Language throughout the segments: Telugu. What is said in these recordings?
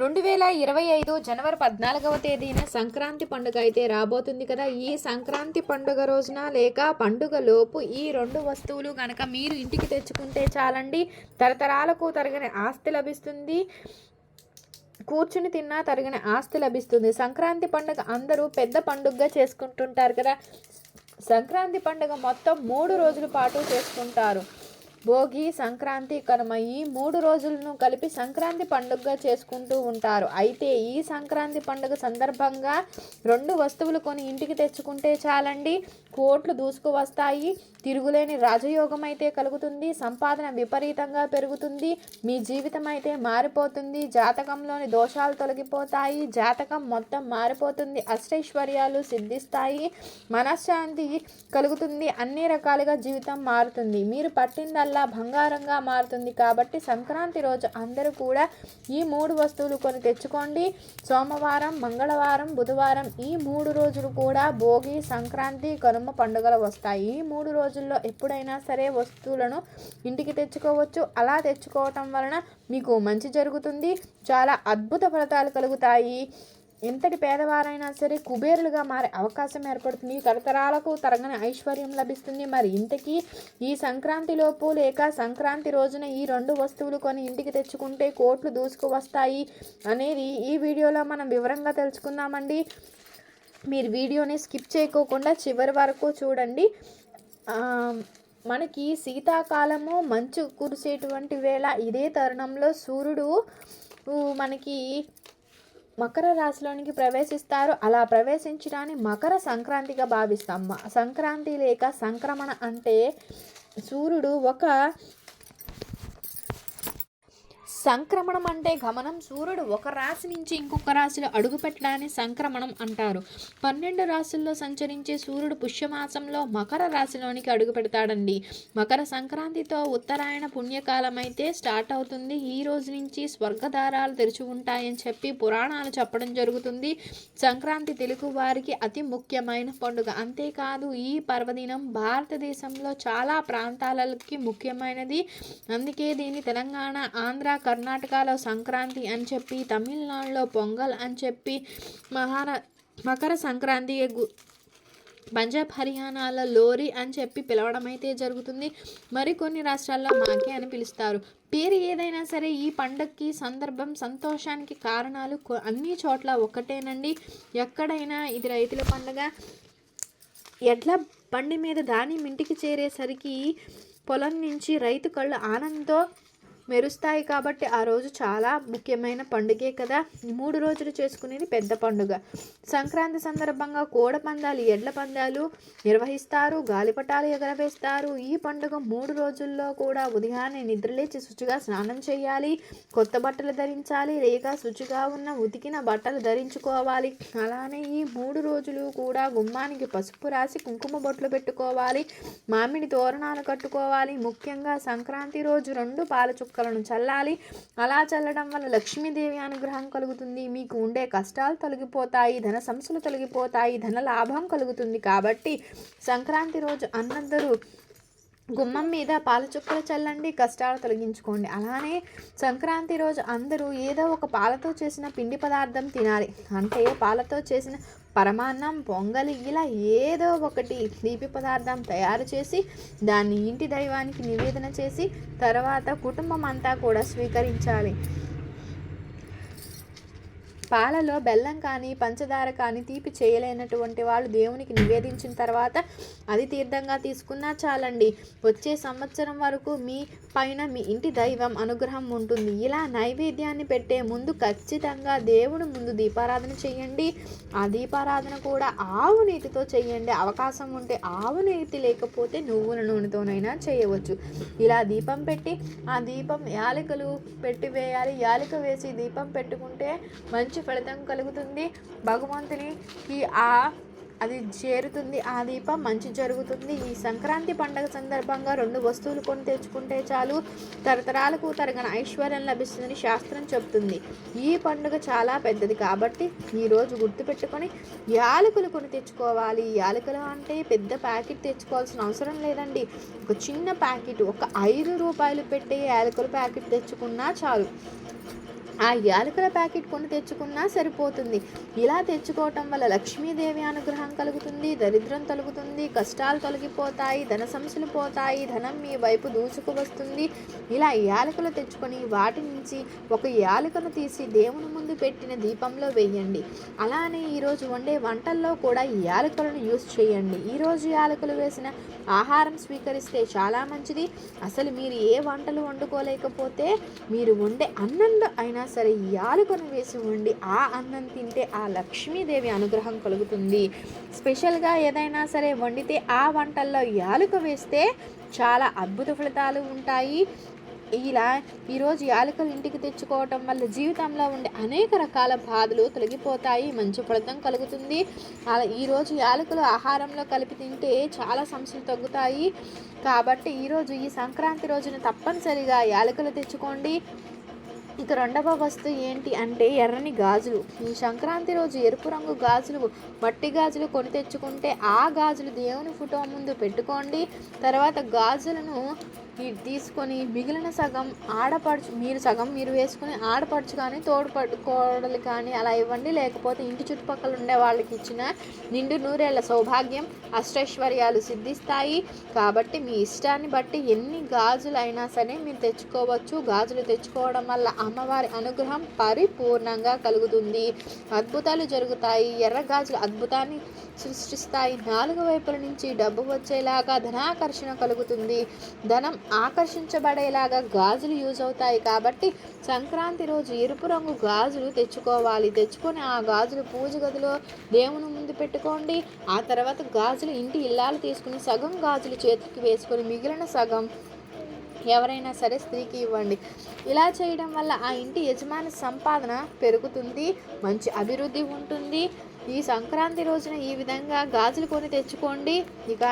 రెండు వేల ఇరవై ఐదు జనవరి పద్నాలుగవ తేదీన సంక్రాంతి పండుగ అయితే రాబోతుంది కదా. ఈ సంక్రాంతి పండుగ రోజున లేక పండుగ లోపు ఈ రెండు వస్తువులు కనుక మీరు ఇంటికి తెచ్చుకుంటే చాలండి. తరతరాలకు తరగని ఆస్తి లభిస్తుంది. కూర్చుని తిన్నా తరిగిన ఆస్తి లభిస్తుంది. సంక్రాంతి పండుగ అందరూ పెద్ద పండుగగా చేసుకుంటుంటారు కదా. సంక్రాంతి పండుగ మొత్తం మూడు రోజుల పాటు చేసుకుంటారు. భోగి సంక్రాంతి కనుమ ఈ మూడు రోజులను కలిపి సంక్రాంతి పండుగగా చేసుకుంటూ ఉంటారు. అయితే ఈ సంక్రాంతి పండుగ సందర్భంగా రెండు వస్తువులు కొని ఇంటికి తెచ్చుకుంటే చాలండి. కోట్లు దూసుకు వస్తాయి. తిరుగులేని రాజయోగం అయితే కలుగుతుంది. సంపాదన విపరీతంగా పెరుగుతుంది. మీ జీవితం అయితే మారిపోతుంది. జాతకంలోని దోషాలు తొలగిపోతాయి. జాతకం మొత్తం మారిపోతుంది. అష్టైశ్వర్యాలు సిద్ధిస్తాయి. మనశ్శాంతి కలుగుతుంది. అన్ని రకాలుగా జీవితం మారుతుంది. మీరు పట్టిందల్లా బంగారంగా మారుతుంది కాబట్టి సంక్రాంతి రోజు అందరూ కూడా ఈ మూడు వస్తువులు కొని తెచ్చుకోండి. సోమవారం మంగళవారం బుధవారం ఈ మూడు రోజులు కూడా భోగి సంక్రాంతి కనుమ పండుగలు వస్తాయి. ఈ మూడు రోజుల్లో ఎప్పుడైనా సరే వస్తువులను ఇంటికి తెచ్చుకోవచ్చు. అలా తెచ్చుకోవటం వలన మీకు మంచి జరుగుతుంది. చాలా అద్భుత ఫలితాలు కలుగుతాయి. ఎంతటి పేదవారైనా సరే కుబేరులుగా మారే అవకాశం ఏర్పడుతుంది. తరతరాలకు తరగని ఐశ్వర్యం లభిస్తుంది. మరి ఇంతకీ ఈ సంక్రాంతిలోపు లేక సంక్రాంతి రోజున ఈ రెండు వస్తువులు కొని ఇంటికి తెచ్చుకుంటే కోట్లు దూసుకు వస్తాయి అనేది ఈ వీడియోలో మనం వివరంగా తెలుసుకుందామండి. మీరు వీడియోని స్కిప్ చేయకోకుండా చివరి వరకు చూడండి. మనకి శీతాకాలము మంచు కురిసేటువంటి వేళ ఇదే తరుణంలో సూర్యుడు మనకి మకర రాశిలోనికి ప్రవేశిస్తారు. అలా ప్రవేశించడాన్ని మకర సంక్రాంతిగా భావిస్తాం. సంక్రాంతి లేక సంక్రమణ అంటే సూర్యుడు ఒక సంక్రమణం అంటే గమనం సూర్యుడు ఒక రాశి నుంచి ఇంకొక రాశిలో అడుగుపెట్టడాన్ని సంక్రమణం అంటారు. పన్నెండు రాశుల్లో సంచరించే సూర్యుడు పుష్యమాసంలో మకర రాశిలోనికి అడుగు పెడతాడండి మకర సంక్రాంతితో ఉత్తరాయణ పుణ్యకాలం అయితే స్టార్ట్ అవుతుంది. ఈ రోజు నుంచి స్వర్గదారాలు తెరిచి ఉంటాయని చెప్పి పురాణాలు చెప్పడం జరుగుతుంది. సంక్రాంతి తెలుగు వారికి అతి ముఖ్యమైన పండుగ. అంతేకాదు ఈ పర్వదినం భారతదేశంలో చాలా ప్రాంతాలకి ముఖ్యమైనది. అందుకే దీన్ని తెలంగాణ ఆంధ్ర కర్ణాటకలో సంక్రాంతి అని చెప్పి తమిళనాడులో పొంగల్ అని చెప్పి మహారా మకర సంక్రాంతి గు- పంజాబ్ హర్యానాలో లోరీ అని చెప్పి పిలవడం అయితే జరుగుతుంది. మరికొన్ని రాష్ట్రాల్లో మాకే అని పిలుస్తారు. పేరు ఏదైనా సరే ఈ పండగకి సందర్భం సంతోషానికి కారణాలు అన్ని చోట్ల ఒక్కటేనండి. ఎక్కడైనా ఇది రైతుల పండగ. ఎడ్ల బండి మీద దాని ఇంటికి చేరేసరికి పొలం నుంచి రైతు కళ్ళు ఆనందంతో మెరుస్తాయి కాబట్టి ఆ రోజు చాలా ముఖ్యమైన పండుగే కదా. మూడు రోజులు చేసుకునేది పెద్ద పండుగ. సంక్రాంతి సందర్భంగా కోడ పందాలు ఎడ్ల పందాలు నిర్వహిస్తారు గాలిపటాలు ఎగరవేస్తారు. ఈ పండుగ మూడు రోజుల్లో కూడా ఉదయాన్నే నిద్రలేచి శుచిగా స్నానం చేయాలి కొత్త బట్టలు ధరించాలి లేక శుచిగా ఉన్న ఉతికిన బట్టలు ధరించుకోవాలి. అలానే ఈ మూడు రోజులు కూడా గుమ్మానికి పసుపు రాసి కుంకుమ బొట్లు పెట్టుకోవాలి మామిడి తోరణాలు కట్టుకోవాలి. ముఖ్యంగా సంక్రాంతి రోజు రెండు పాల చుక్కలను చల్లాలి. అలా చల్లడం వల్ల లక్ష్మీదేవి అనుగ్రహం కలుగుతుంది. మీకు ఉండే కష్టాలు తొలగిపోతాయి ధన సమస్యలు తొలగిపోతాయి ధన లాభం కలుగుతుంది. కాబట్టి సంక్రాంతి రోజు అన్నందరూ గుమ్మం మీద పాల చుక్కలు చల్లండి కష్టాలు తొలగించుకోండి. అలానే సంక్రాంతి రోజు అందరూ ఏదో ఒక పాలతో చేసిన పిండి పదార్థం తినాలి. అంటే పాలతో చేసిన పరమాన్నం పొంగలి ఇలా ఏదో ఒకటి తీపి పదార్థం తయారు చేసి దాన్ని ఇంటి దైవానికి నివేదన చేసి తర్వాత కుటుంబం అంతా కూడా స్వీకరించాలి. పాలలో బెల్లం కానీ పంచదార కానీ తీపి చేయలేనటువంటి వాళ్ళు దేవునికి నివేదించిన తర్వాత అది తీర్థంగా తీసుకున్నా చాలండి. వచ్చే సంవత్సరం వరకు మీ పైన మీ ఇంటి దైవం అనుగ్రహం ఉంటుంది. ఇలా నైవేద్యాన్ని పెట్టే ముందు ఖచ్చితంగా దేవుడు ముందు దీపారాధన చేయండి. ఆ దీపారాధన కూడా ఆవు నీతితో చేయండి. అవకాశం ఉంటే ఆవు నీతి లేకపోతే నువ్వుల నూనెతోనైనా చేయవచ్చు. ఇలా దీపం పెట్టి ఆ దీపం యాలకులు పెట్టి వేయాలి. యాలిక వేసి దీపం పెట్టుకుంటే మంచి ఫలితం కలుగుతుంది. భగవంతునికి ఆ అది చేరుతుంది ఆ దీపం మంచి జరుగుతుంది. ఈ సంక్రాంతి పండగ సందర్భంగా రెండు వస్తువులు కొని తెచ్చుకుంటే చాలు. తరతరాలకు తరగన ఐశ్వర్యం లభిస్తుందని శాస్త్రం చెప్తుంది ఈ పండుగ చాలా పెద్దది కాబట్టి ఈరోజు గుర్తుపెట్టుకొని యాలకులు కొని తెచ్చుకోవాలి. యాలకులు అంటే పెద్ద ప్యాకెట్ తెచ్చుకోవాల్సిన అవసరం లేదండి. ఒక చిన్న ప్యాకెట్ ఒక ఐదు రూపాయలు పెట్టే యాలకుల ప్యాకెట్ తెచ్చుకున్నా చాలు. ఆ యాలకుల ప్యాకెట్ కొని తెచ్చుకున్నా సరిపోతుంది. ఇలా తెచ్చుకోవటం వల్ల లక్ష్మీదేవి అనుగ్రహం కలుగుతుంది దరిద్రం తొలగుతుంది కష్టాలు తొలగిపోతాయి ధన సమస్యలు పోతాయి ధనం మీ వైపు దూసుకు వస్తుంది. ఇలా యాలకులు తెచ్చుకొని వాటి నుంచి ఒక యాలకను తీసి దేవుని ముందు పెట్టిన దీపంలో వేయండి. అలానే ఈరోజు వండే వంటల్లో కూడా ఈ యాలకులను యూస్ చేయండి. ఈరోజు యాలకులు వేసిన ఆహారం స్వీకరిస్తే చాలా మంచిది. అసలు మీరు ఏ వంటలు వండుకోలేకపోతే మీరు వండే అన్నంలో అయినా సరే యాలకును వేసి వండి ఆ అన్నం తింటే ఆ లక్ష్మీదేవి అనుగ్రహం కలుగుతుంది. స్పెషల్గా ఏదైనా సరే వండితే ఆ వంటల్లో యాలుక వేస్తే చాలా అద్భుత ఫలితాలు ఉంటాయి. ఇలా ఈరోజు యాలకులు ఇంటికి తెచ్చుకోవటం వల్ల జీవితంలో ఉండే అనేక రకాల బాధలు తొలగిపోతాయి మంచి ఫలితం కలుగుతుంది. అలా ఈరోజు యాలకులు ఆహారంలో కలిపి తింటే చాలా సమస్యలు తగ్గుతాయి. కాబట్టి ఈరోజు ఈ సంక్రాంతి రోజున తప్పనిసరిగా యాలకులు తెచ్చుకోండి. ఇక రెండవ వస్తువు ఏంటి అంటే ఎర్రని గాజులు. ఈ సంక్రాంతి రోజు ఎరుపు రంగు గాజులు మట్టి గాజులు కొని తెచ్చుకుంటే ఆ గాజులు దేవుని ఫోటో ముందు పెట్టుకోండి. తర్వాత గాజులను తీసుకొని మిగిలిన సగం ఆడపడుచు మీరు సగం మీరు వేసుకుని ఆడపడుచు కానీ తోడుపడు కోడలు కానీ అలా ఇవ్వండి. లేకపోతే ఇంటి చుట్టుపక్కల ఉండే వాళ్ళకి ఇచ్చిన నిండు నూరేళ్ళ సౌభాగ్యం అష్టైశ్వర్యాలు సిద్ధిస్తాయి. కాబట్టి మీ ఇష్టాన్ని బట్టి ఎన్ని గాజులు అయినా సరే మీరు తెచ్చుకోవచ్చు. గాజులు తెచ్చుకోవడం వల్ల అమ్మవారి అనుగ్రహం పరిపూర్ణంగా కలుగుతుంది. అద్భుతాలు జరుగుతాయి. ఎర్ర గాజులు అద్భుతాన్ని సృష్టిస్తాయి. నాలుగు వైపుల నుంచి డబ్బు వచ్చేలాగా ధనాకర్షణ కలుగుతుంది. ధనం ఆకర్షించబడేలాగా గాజులు యూజ్ అవుతాయి కాబట్టి సంక్రాంతి రోజు ఎరుపు రంగు గాజులు తెచ్చుకోవాలి. తెచ్చుకొని ఆ గాజులు పూజ గదిలో దేవుని ముందు పెట్టుకోండి. ఆ తర్వాత గాజులు ఇంటి ఇల్లాలు తీసుకుని సగం గాజులు చేతికి వేసుకొని మిగిలిన సగం ఎవరైనా సరే స్త్రీకి ఇవ్వండి. ఇలా చేయడం వల్ల ఆ ఇంటి యజమాని సంపాదన పెరుగుతుంది మంచి అభివృద్ధి ఉంటుంది. ఈ సంక్రాంతి రోజున ఈ విధంగా గాజులు కొని తెచ్చుకోండి. ఇక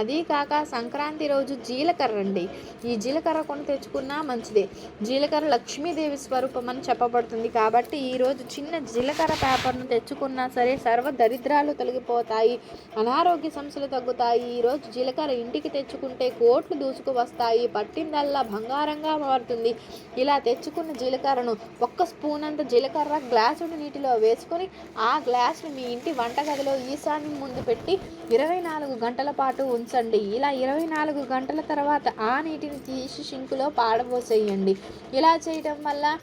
అదీ కాక సంక్రాంతి రోజు జీలకర్ర అండి. ఈ జీలకర్ర కొని తెచ్చుకున్నా మంచిదే. జీలకర్ర లక్ష్మీదేవి స్వరూపం అని చెప్పబడుతుంది. కాబట్టి ఈరోజు చిన్న జీలకర్ర పేపర్ను తెచ్చుకున్నా సరే సర్వ దరిద్రాలు తొలగిపోతాయి. అనారోగ్య సమస్యలు తగ్గుతాయి. ఈరోజు జీలకర్ర ఇంటికి తెచ్చుకుంటే కోట్లు దూసుకు వస్తాయి పట్టిందల్లా బంగారంగా మారుతుంది. ఇలా తెచ్చుకున్న జీలకర్రను ఒక్క స్పూన్ అంత జీలకర్ర గ్లాసుడు నీటిలో వేసుకొని ఆ గ్లాసుని మీ ఇంటి వంటగదిలో ఈశాన్యం ముందు పెట్టి ఇరవై నాలుగు గంటల పాటు ఉంచండి. ఇలా ఇరవై నాలుగు గంటల తర్వాత ఆ నీటిని తీసి షింకులో పాడబోసేయండి. ఇలా చేయడం వల్ల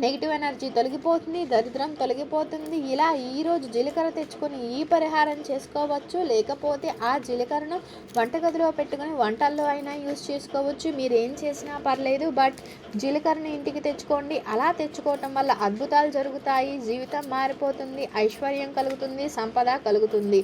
నెగిటివ్ ఎనర్జీ తొలగిపోతుంది దరిద్రం తొలగిపోతుంది. ఇలా ఈరోజు జీలకర్ర తెచ్చుకొని ఈ పరిహారం చేసుకోవచ్చు. లేకపోతే ఆ జీలకర్రను వంటగదిలో పెట్టుకొని వంటల్లో అయినా యూస్ చేసుకోవచ్చు. మీరు ఏం చేసినా పర్లేదు బట్ జీలకర్రను ఇంటికి తెచ్చుకోండి. అలా తెచ్చుకోవటం వల్ల అద్భుతాలు జరుగుతాయి. జీవితం మారిపోతుంది ఐశ్వర్యం కలుగుతుంది సంపద కలుగుతుంది.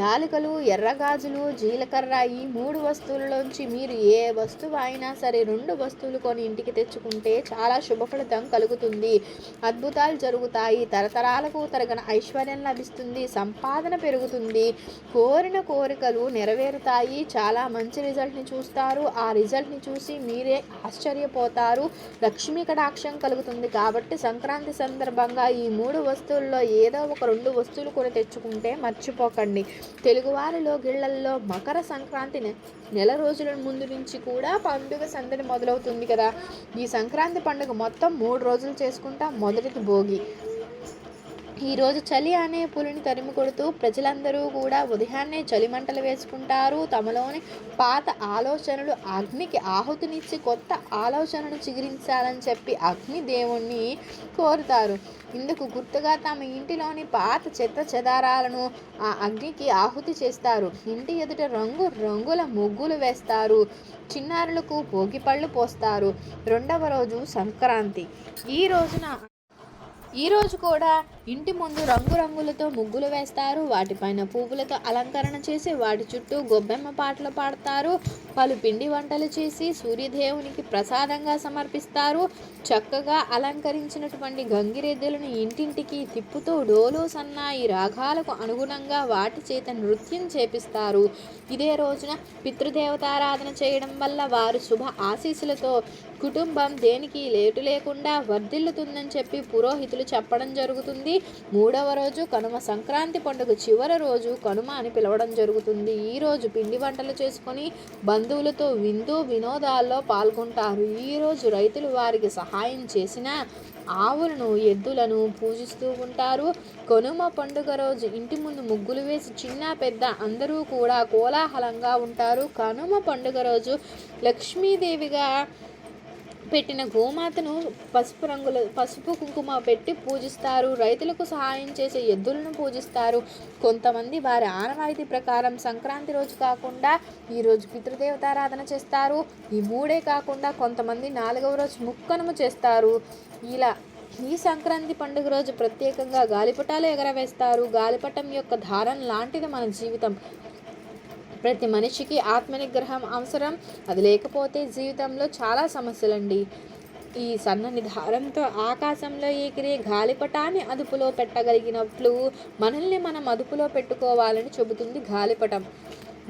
యాలకులు ఎర్రగాజులు జీలకర్ర ఈ మూడు వస్తువులలోంచి మీరు ఏ వస్తువు అయినా సరే రెండు వస్తువులు కొని ఇంటికి తెచ్చుకుంటే చాలా శుభఫలితం కలుగుతుంది. కలుగుతుంది అద్భుతాలు జరుగుతాయి. తరతరాలకు తరగన ఐశ్వర్యం లభిస్తుంది. సంపాదన పెరుగుతుంది. కోరిన కోరికలు నెరవేరుతాయి. చాలా మంచి రిజల్ట్ని చూస్తారు. ఆ రిజల్ట్ని చూసి మీరే ఆశ్చర్యపోతారు. లక్ష్మీ కటాక్షం కలుగుతుంది కాబట్టి సంక్రాంతి సందర్భంగా ఈ మూడు వస్తువుల్లో ఏదో ఒక రెండు వస్తువులు కొని తెచ్చుకుంటే మర్చిపోకండి. తెలుగువారిలో గిళ్ళల్లో మకర సంక్రాంతి నెల రోజుల ముందు నుంచి కూడా పండుగ సందడి మొదలవుతుంది కదా. ఈ సంక్రాంతి పండుగ మొత్తం మూడు రోజులు చేసుకుంటాం మొదటిది భోగి. ఈరోజు చలి అనే పులిని తరిమి కొడుతూ ప్రజలందరూ కూడా ఉదయాన్నే చలి మంటలు వేసుకుంటారు. తమలోని పాత ఆలోచనలు అగ్నికి ఆహుతినిచ్చి కొత్త ఆలోచనను చిగురించాలని చెప్పి అగ్ని దేవుణ్ణి కోరుతారు. ఇందుకు గుర్తుగా తమ ఇంటిలోని పాత చెత్త చెదారాలను ఆ అగ్నికి ఆహుతి చేస్తారు. ఇంటి ఎదుట రంగు రంగుల ముగ్గులు వేస్తారు. చిన్నారులకు భోగి పళ్ళు పోస్తారు. రెండవ రోజు సంక్రాంతి. ఈ రోజున ఈ రోజు కూడా ఇంటి ముందు రంగురంగులతో ముగ్గులు వేస్తారు. వాటిపైన పువ్వులతో అలంకరణ చేసి వాటి చుట్టూ గొబ్బెమ్మ పాటలు పాడతారు. పలు పిండి వంటలు చేసి సూర్యదేవునికి ప్రసాదంగా సమర్పిస్తారు. చక్కగా అలంకరించినటువంటి గంగిరెద్దులను ఇంటింటికి తిప్పుతూ డోలు సన్నాయి రాగాలకు అనుగుణంగా వాటి చేత నృత్యం చేపిస్తారు. ఇదే రోజున పితృదేవతారాధన చేయడం వల్ల వారు శుభ ఆశీస్సులతో కుటుంబం దేనికి లేటు లేకుండా వర్ధిల్లుతుందని చెప్పి పురోహితులు చెప్పడం జరుగుతుంది. మూడవ రోజు కనుమ సంక్రాంతి పండుగ చివరి రోజు కనుమ అని పిలవడం జరుగుతుంది. ఈ రోజు పిండి వంటలు చేసుకొని బంధువులతో విందు వినోదాల్లో పాల్గొంటారు. ఈ రోజు రైతులు వారికి సహాయం చేసిన ఆవులను ఎద్దులను పూజిస్తూ ఉంటారు. కనుమ పండుగ రోజు ఇంటి ముందు ముగ్గులు వేసి చిన్న పెద్ద అందరూ కూడా కోలాహలంగా ఉంటారు. కనుమ పండుగ రోజు లక్ష్మీదేవిగా పెట్టిన గోమాతను పసుపు రంగుల పసుపు కుంకుమ పెట్టి పూజిస్తారు. రైతులకు సహాయం చేసే ఎద్దులను పూజిస్తారు. కొంతమంది వారి ఆనవాయితీ ప్రకారం సంక్రాంతి రోజు కాకుండా ఈరోజు పితృదేవతారాధన చేస్తారు. ఈ మూడే కాకుండా కొంతమంది నాలుగవ రోజు ముక్కనుము చేస్తారు. ఇలా ఈ సంక్రాంతి పండుగ రోజు ప్రత్యేకంగా గాలిపటాలు ఎగరవేస్తారు. గాలిపటం యొక్క ధారణ లాంటిది మన జీవితం. ప్రతి మనిషికి ఆత్మనిగ్రహం అవసరం. అది లేకపోతే జీవితంలో చాలా సమస్యలండి. ఈ సన్నని దారంతో ఆకాశంలో ఎగిరే గాలిపటాన్ని అదుపులో పెట్టగలిగినట్లు మనల్ని మనం అదుపులో పెట్టుకోవాలని చెబుతుంది గాలిపటం.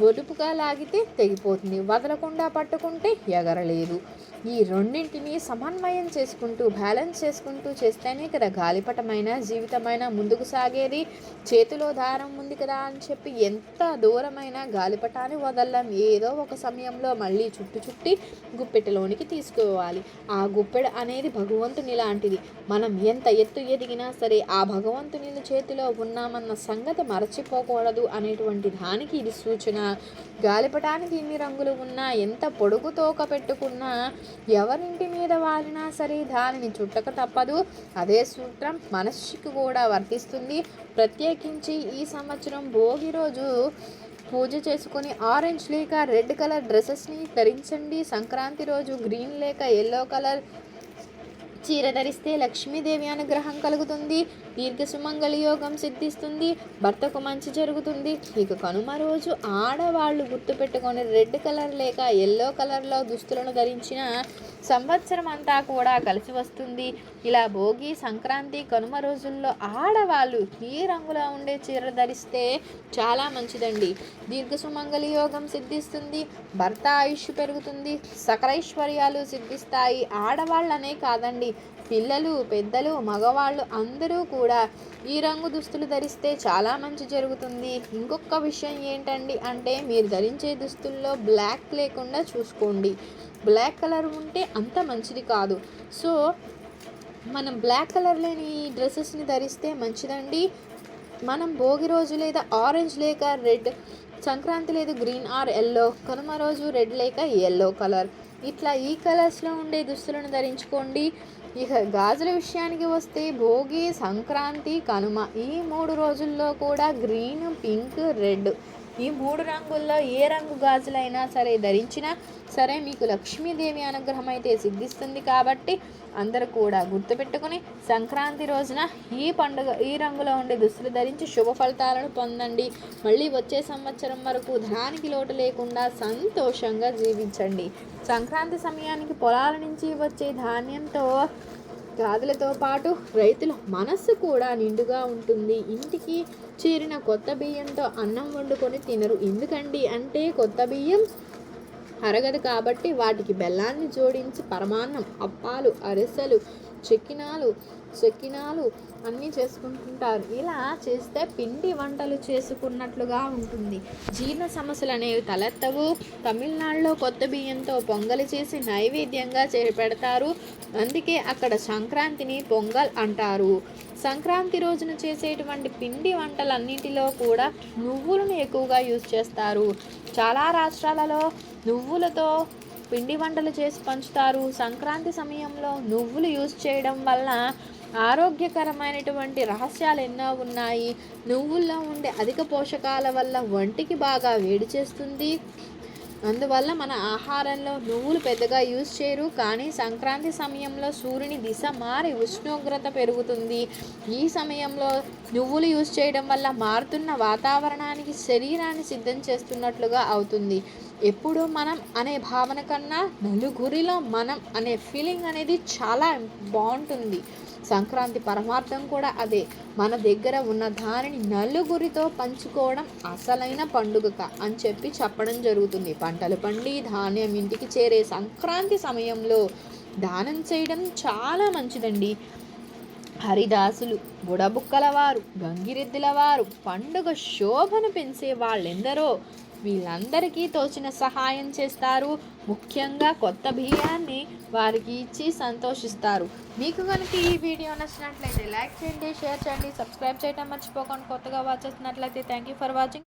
ఒలుపుగా లాగితే తెగిపోతుంది. వదలకుండా పట్టుకుంటే ఎగరలేదు. ఈ రెండింటిని సమన్వయం చేసుకుంటూ బ్యాలెన్స్ చేసుకుంటూ చేస్తేనే కదా గాలిపటమైన జీవితమైన ముందుకు సాగేది. చేతిలో దారం ఉంది కదా అని చెప్పి ఎంత దూరమైన గాలిపటాన్ని వదలం ఏదో ఒక సమయంలో మళ్ళీ చుట్టు చుట్టి గుప్పెట్టలోనికి తీసుకోవాలి. ఆ గుప్పెడ అనేది భగవంతుని లాంటిది. మనం ఎంత ఎత్తు ఎదిగినా సరే ఆ భగవంతుని చేతిలో ఉన్నామన్న సంగతి మరచిపోకూడదు అనేటువంటి దానికి ఇది సూచన. గాలిపటానికి ఇన్ని రంగులు ఉన్నా ఎంత పొడుగు తోక పెట్టుకున్నా ఎవరింటి మీద వాలినా సరే దానిని చుట్టక తప్పదు. అదే సూత్రం మనస్సుకి కూడా వర్తిస్తుంది. ప్రత్యేకించి ఈ సంవత్సరం భోగి రోజు పూజ చేసుకొని ఆరెంజ్ లేక రెడ్ కలర్ డ్రెస్సెస్ని ధరించండి. సంక్రాంతి రోజు గ్రీన్ లేక ఎల్లో కలర్ చీర ధరిస్తే లక్ష్మీదేవి అనుగ్రహం కలుగుతుంది దీర్ఘ సుమంగళి యోగం సిద్ధిస్తుంది భర్తకు మంచి జరుగుతుంది. ఇక కనుమ రోజు ఆడవాళ్ళు గుర్తుపెట్టుకొని రెడ్ కలర్ లేక ఎల్లో కలర్లో దుస్తులను ధరించిన సంవత్సరం అంతా కూడా కలిసి వస్తుంది. ఇలా భోగి సంక్రాంతి కనుమ రోజుల్లో ఆడవాళ్ళు ఈ రంగులో ఉండే చీర ధరిస్తే చాలా మంచిదండి. దీర్ఘ సుమంగళి యోగం సిద్ధిస్తుంది భర్త ఆయుష్ పెరుగుతుంది సకలైశ్వర్యాలు సిద్ధిస్తాయి. ఆడవాళ్ళనే కాదండి పిల్లలు పెద్దలు మగవాళ్ళు అందరూ కూడా ఈ రంగు దుస్తులు ధరిస్తే చాలా మంచి జరుగుతుంది. ఇంకొక విషయం ఏంటండి అంటే మీరు ధరించే దుస్తుల్లో బ్లాక్ లేకుండా చూసుకోండి. బ్లాక్ కలర్ ఉంటే అంత మంచిది కాదు. సో మనం బ్లాక్ కలర్ లేని డ్రెస్సెస్ని ధరిస్తే మంచిదండి. మనం భోగి రోజు లేదా ఆరెంజ్ లేక రెడ్ సంక్రాంతి లేదు గ్రీన్ ఆర్ ఎల్లో కనుమ రోజు రెడ్ లేక ఎల్లో కలర్ ఇట్లా ఈ కలర్స్లో ఉండే దుస్తులను ధరించుకోండి. ఇక గాజుల విషయానికి వస్తే భోగి సంక్రాంతి కనుమ ఈ మూడు రోజుల్లో కూడా గ్రీన్ పింక్ రెడ్ ఈ మూడు రంగుల్లో ఏ రంగు గాజులైనా సరే ధరించినా సరే మీకు లక్ష్మీదేవి అనుగ్రహం అయితే సిద్ధిస్తుంది కాబట్టి అందరూ కూడా గుర్తుపెట్టుకుని సంక్రాంతి రోజున ఈ పండుగ ఈ రంగులో ఉండే దుస్తులు ధరించి శుభ ఫలితాలను పొందండి. మళ్ళీ వచ్చే సంవత్సరం వరకు ధనానికి లోటు లేకుండా సంతోషంగా జీవించండి. సంక్రాంతి సమయానికి పొలాల నుంచి వచ్చే ధాన్యంతో గాదులతో పాటు రైతుల మనస్సు కూడా నిండుగా ఉంటుంది. ఇంటికి చేరిన కొత్త బియ్యంతో అన్నం వండుకొని తినరు. ఎందుకండి అంటే కొత్త బియ్యం అరగదు కాబట్టి వాటికి బెల్లాన్ని జోడించి పరమాన్నం అప్పాలు అరిసెలు చెక్కినాలు చెక్కినాలు అన్నీ చేసుకుంటుంటారు. ఇలా చేస్తే పిండి వంటలు చేసుకున్నట్లుగా ఉంటుంది. జీర్ణ సమస్యలు అనేవి తలెత్తవు. తమిళనాడులో కొత్త బియ్యంతో పొంగలి చేసి నైవేద్యంగా చేపెడతారు. అందుకే అక్కడ సంక్రాంతిని పొంగల్ అంటారు. సంక్రాంతి రోజున చేసేటువంటి పిండి వంటలన్నింటిలో కూడా నువ్వులను ఎక్కువగా యూజ్ చేస్తారు. చాలా రాష్ట్రాలలో నువ్వులతో పిండి వంటలు చేసి పంచుతారు. సంక్రాంతి సమయంలో నువ్వులు యూజ్ చేయడం వల్ల ఆరోగ్యకరమైనటువంటి రహస్యాలు ఎన్నో ఉన్నాయి. నువ్వుల్లో ఉండే అధిక పోషకాల వల్ల ఒంటికి బాగా వేడి చేస్తుంది. అందువల్ల మన ఆహారంలో నువ్వులు పెద్దగా యూజ్ చేయరు కానీ సంక్రాంతి సమయంలో సూర్యుని దిశ మారి ఉష్ణోగ్రత పెరుగుతుంది. ఈ సమయంలో నువ్వులు యూజ్ చేయడం వల్ల మారుతున్న వాతావరణానికి శరీరాన్ని సిద్ధం చేస్తున్నట్లుగా అవుతుంది. ఎప్పుడు మనం అనే భావన కన్నా నలుగురిలో మనం అనే ఫీలింగ్ అనేది చాలా బాగుంటుంది. సంక్రాంతి పరమార్థం కూడా అదే. మన దగ్గర ఉన్న దానిని నలుగురితో పంచుకోవడం అసలైన పండుగక అని చెప్పి చెప్పడం జరుగుతుంది. పంటలు పండి ధాన్యం ఇంటికి చేరే సంక్రాంతి సమయంలో దానం చేయడం చాలా మంచిదండి. హరిదాసులు బుడబుక్కల వారు గంగిరెద్దుల వారు పండుగ శోభను పెంచే వాళ్ళెందరో వీళ్ళందరికీ తోచిన సహాయం చేస్తారు. ముఖ్యంగా కొత్త బియ్యాన్ని వారికి ఇచ్చి సంతోషిస్తారు. మీకు కనుక ఈ వీడియో నచ్చినట్లయితే లైక్ చేయండి షేర్ చేయండి సబ్స్క్రైబ్ చేయడం మర్చిపోకండి కొత్తగా వాచ్ చేసినట్లయితే థ్యాంక్ యూ ఫర్ వాచింగ్